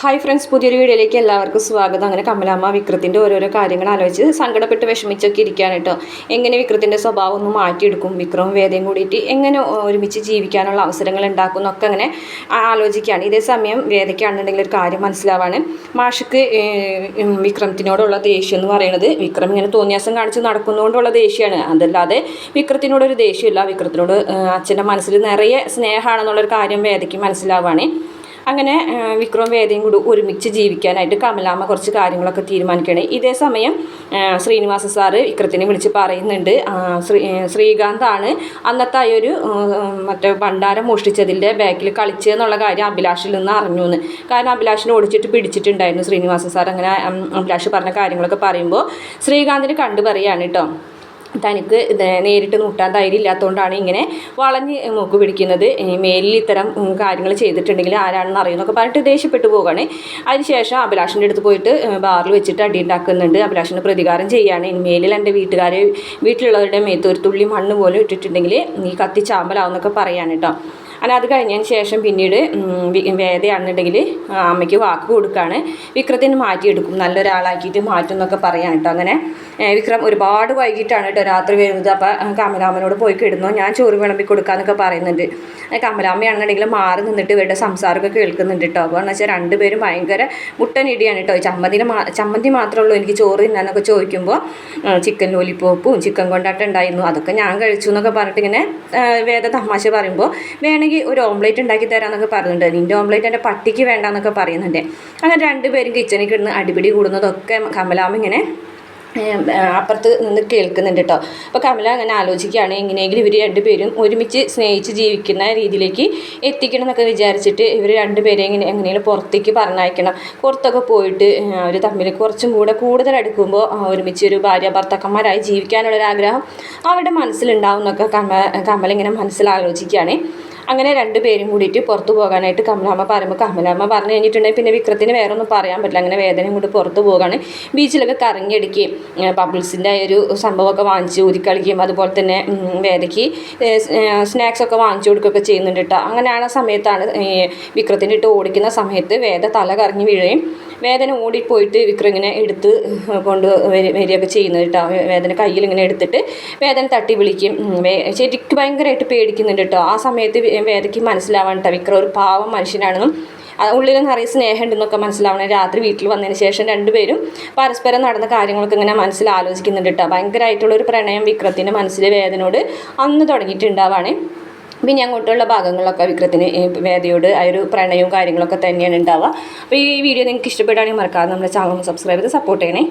Hi friends പുതിയൊരു വീഡിയോയിലേക്ക് എല്ലാവർക്കും സ്വാഗതം. അങ്ങനെ കമലാമ്മ വിക്രത്തിന്റെ ഓരോരോ കാര്യങ്ങൾ ആലോചിച്ച് സങ്കടപ്പെട്ട് വിഷമിച്ചൊക്കെ ഇരിക്കുകയാണ് കേട്ടോ. എങ്ങനെ വിക്രത്തിന്റെ സ്വഭാവം ഒന്ന് മാറ്റിയെടുക്കും വിക്രവും വേദയും കൂടിയിട്ട് എങ്ങനെ ഒരുമിച്ച് ജീവിക്കാനുള്ള അവസരങ്ങൾ ഉണ്ടാക്കും എന്നൊക്കെ അങ്ങനെ ആലോചിക്കുകയാണ്. ഇതേ സമയം വേദയ്ക്കാണെന്നുണ്ടെങ്കിൽ ഒരു കാര്യം മനസ്സിലാവാണ്. മാഷക്ക് വിക്രമത്തിനോടുള്ള ദേഷ്യം എന്ന് പറയുന്നത് വിക്രം ഇങ്ങനെ തോന്നിയാസം കാണിച്ച് നടക്കുന്നതുകൊണ്ടുള്ള ദേഷ്യമാണ്. അതല്ലാതെ വിക്രത്തിനോടൊരു ദേഷ്യമില്ല. വിക്രത്തിനോട് അച്ഛന്റെ മനസ്സിൽ നിറയെ സ്നേഹമാണെന്നുള്ളൊരു കാര്യം വേദയ്ക്ക് മനസ്സിലാവാണ്. അങ്ങനെ വിക്രവും വേദയും കൂടി ഒരുമിച്ച് ജീവിക്കാനായിട്ട് കമലാമ്മ കുറച്ച് കാര്യങ്ങളൊക്കെ തീരുമാനിക്കുകയാണ്. ഇതേ സമയം ശ്രീനിവാസ സാറ് വിക്രത്തിനെ വിളിച്ച് പറയുന്നുണ്ട്. ശ്രീ ശ്രീകാന്താണ് അന്നത്തെ ആ ഒരു മറ്റേ ഭണ്ഡാരം മോഷ്ടിച്ചതിന്റെ ബാക്കിൽ കളിച്ചതെന്നുള്ള കാര്യം അഭിലാഷിൽ നിന്ന് അറിഞ്ഞു എന്ന് കാരണം അഭിലാഷിനെ ഓടിച്ചിട്ട് പിടിച്ചിട്ടുണ്ടായിരുന്നു ശ്രീനിവാസ സാർ അങ്ങനെ അഭിലാഷ് പറഞ്ഞ കാര്യങ്ങളൊക്കെ പറയുമ്പോൾ ശ്രീകാന്തിന് കണ്ടു പറയുകയാണ് കേട്ടോ. തനിക്ക് നേരിട്ട് നൂട്ടാൻ ധൈര്യം ഇല്ലാത്തതുകൊണ്ടാണ് ഇങ്ങനെ വളഞ്ഞ് മൂക്ക് പിടിക്കുന്നത്. മേലിൽ ഇത്തരം കാര്യങ്ങൾ ചെയ്തിട്ടുണ്ടെങ്കിൽ ആരാണെന്ന് അറിയുന്നൊക്കെ പറഞ്ഞിട്ട് ദേഷ്യപ്പെട്ടു പോവുകയാണ്. അതിനുശേഷം അഭിലാഷിന്റെ അടുത്ത് പോയിട്ട് ബാറിൽ വെച്ചിട്ട് അടി ഉണ്ടാക്കുന്നുണ്ട്. അഭിലാഷിന് പ്രതികാരം ചെയ്യുകയാണ് മേലിൽ എന്റെ വീട്ടുകാരെ വീട്ടിലുള്ളവരുടെ മേത്ത് ഒരു തുള്ളി മണ്ണ് പോലും ഇട്ടിട്ടുണ്ടെങ്കിൽ നീ കത്തി ചാമ്പലാവുന്നൊക്കെ പറയാണ് കേട്ടോ. അങ്ങനെ അത് കഴിഞ്ഞതിന് ശേഷം പിന്നീട് വേദയാണെന്നുണ്ടെങ്കിൽ അമ്മയ്ക്ക് വാക്ക് കൊടുക്കുകയാണ് വിക്രത്തിന് മാറ്റിയെടുക്കും. നല്ലൊരാളാക്കിയിട്ട് മാറ്റും എന്നൊക്കെ പറയാൻ കേട്ടോ അങ്ങനെ. വിക്രം ഒരുപാട് വൈകിട്ടാണ് കേട്ടോ രാത്രി വരുന്നത്. അപ്പോൾ കമലാമ്മനോട് പോയി കിടന്നു? ഞാൻ ചോറ് വിളമ്പി കൊടുക്കാമെന്നൊക്കെ പറയുന്നുണ്ട്. കമലാമ്മയാണെന്നുണ്ടെങ്കിൽ മാറി നിന്നിട്ട് ഇവരുടെ സംസാരമൊക്കെ കേൾക്കുന്നുണ്ട് കേട്ടോ. അപ്പോൾ എന്ന് വെച്ചാൽ രണ്ടുപേരും ഭയങ്കര മുട്ടനിടിയാണ് കേട്ടോ. ചമ്മന്തിന് മാ ചമ്മന്തി മാത്രമേ ഉള്ളൂ. എനിക്ക് ചോറ് തിന്നാന്നൊക്കെ ചോദിക്കുമ്പോൾ ചിക്കൻ ലോലിപ്പോപ്പും ചിക്കൻ കൊണ്ടാട്ടം ഉണ്ടായിരുന്നു. അതൊക്കെ ഞാൻ കഴിച്ചു എന്നൊക്കെ പറഞ്ഞിട്ട് ഇങ്ങനെ വേദ തമാശ പറയുമ്പോൾ വേണമെങ്കിൽ ഒരു ഓംലേറ്റ് ഉണ്ടാക്കി തരാമെന്നൊക്കെ പറയുന്നുണ്ട് നിന്റെ ഓംലേറ്റ് എന്റെ പട്ടിക്ക് വേണ്ടാന്നൊക്കെ പറയുന്നുണ്ട്. അങ്ങനെ രണ്ടുപേരും കിച്ചണിൽ കിടന്ന് അടിപിടി കൂടുന്നതൊക്കെ കമലാമ്മ ഇങ്ങനെ അപ്പുറത്ത് നിന്ന് കേൾക്കുന്നുണ്ട് കേട്ടോ അപ്പോൾ കമല അങ്ങനെ ആലോചിക്കുകയാണ് എങ്ങനെയെങ്കിലും ഇവർ രണ്ടുപേരും ഒരുമിച്ച് സ്നേഹിച്ച് ജീവിക്കുന്ന രീതിയിലേക്ക് എത്തിക്കണം എന്നൊക്കെ വിചാരിച്ചിട്ട് ഇവർ രണ്ടുപേരെ എങ്ങനെ എങ്ങനെയെങ്കിലും പുറത്തേക്ക് പറഞ്ഞയക്കണം. പുറത്തൊക്കെ പോയിട്ട് അവർ തമ്മിൽ കുറച്ചും കൂടെ കൂടുതൽ അടുക്കുമ്പോൾ ഒരുമിച്ച് ഒരു ഭാര്യ ഭർത്താക്കന്മാരായി ജീവിക്കാനുള്ളൊരാഗ്രഹം അവരുടെ മനസ്സിലുണ്ടാവും എന്നൊക്കെ കമ കമല ഇങ്ങനെ മനസ്സിലാലോചിക്കുകയാണ് അങ്ങനെ രണ്ടുപേരും കൂടിയിട്ട് പുറത്തു പോകാനായിട്ട് കമലാമ്മ പറയുമ്പോൾ കമലാമ്മ പറഞ്ഞു കഴിഞ്ഞിട്ടുണ്ടെങ്കിൽ പിന്നെ വിക്രത്തിന് വേറെ ഒന്നും പറയാൻ പറ്റില്ല. അങ്ങനെ വേദനയും കൊണ്ട് പുറത്തു പോകാണ്. ബീച്ചിലൊക്കെ കറങ്ങിയടിക്കുകയും ബബിൾസിന്റെ ഒരു സംഭവമൊക്കെ വാങ്ങിച്ച് ഊതിക്കളിക്കുകയും അതുപോലെ തന്നെ വേദയ്ക്ക് സ്നാക്സ് ഒക്കെ വാങ്ങിച്ചു കൊടുക്കുകയൊക്കെ ചെയ്യുന്നുണ്ട് കേട്ടോ. അങ്ങനെയാണ് സമയത്താണ് വിക്രത്തിന്റെ ഇട്ട് ഓടിക്കുന്ന സമയത്ത് വേദ തല കറങ്ങി വീഴുകയും വേദന ഓടിപ്പോയിട്ട് വിക്രം ഇങ്ങനെ എടുത്ത് കൊണ്ട് വരി- വരികയൊക്കെ ചെയ്യുന്നത് കേട്ടോ. വേദന കയ്യിൽ ഇങ്ങനെ എടുത്തിട്ട് വേദന തട്ടി വിളിക്കും. ശരിക്കും ഭയങ്കരമായിട്ട് പേടിക്കുന്നുണ്ട് കേട്ടോ. ആ സമയത്ത് വേദയ്ക്ക് മനസ്സിലാവാൻ കേട്ടോ വിക്രം ഒരു പാവം മനുഷ്യനാണെന്നും ഉള്ളിൽ നിറയെ സ്നേഹമുണ്ടെന്നൊക്കെ മനസ്സിലാവണം. രാത്രി വീട്ടിൽ വന്നതിന് ശേഷം രണ്ടുപേരും പരസ്പരം നടന്ന കാര്യങ്ങളൊക്കെ ഇങ്ങനെ മനസ്സിൽ ആലോചിക്കുന്നുണ്ട് കേട്ടോ. ഭയങ്കരമായിട്ടുള്ള ഒരു പ്രണയം വിക്രത്തിന്റെ മനസ്സിലെ വേദനയോട് അന്ന് തുടങ്ങിയിട്ടുണ്ടാവാണ്. പിന്നെ അങ്ങോട്ടുള്ള ഭാഗങ്ങളിലൊക്കെ വിക്രത്തിന് വേദയോട് ആ ഒരു പ്രണയവും കാര്യങ്ങളൊക്കെ തന്നെയാണ് ഉണ്ടാവുക. അപ്പോൾ ഈ വീഡിയോ നിങ്ങൾക്ക് ഇഷ്ടപ്പെടുകയാണെങ്കിൽ മറക്കാതെ നമ്മുടെ ചാനൽ സബ്സ്ക്രൈബ് ചെയ്ത് സപ്പോർട്ട് ചെയ്യണേ.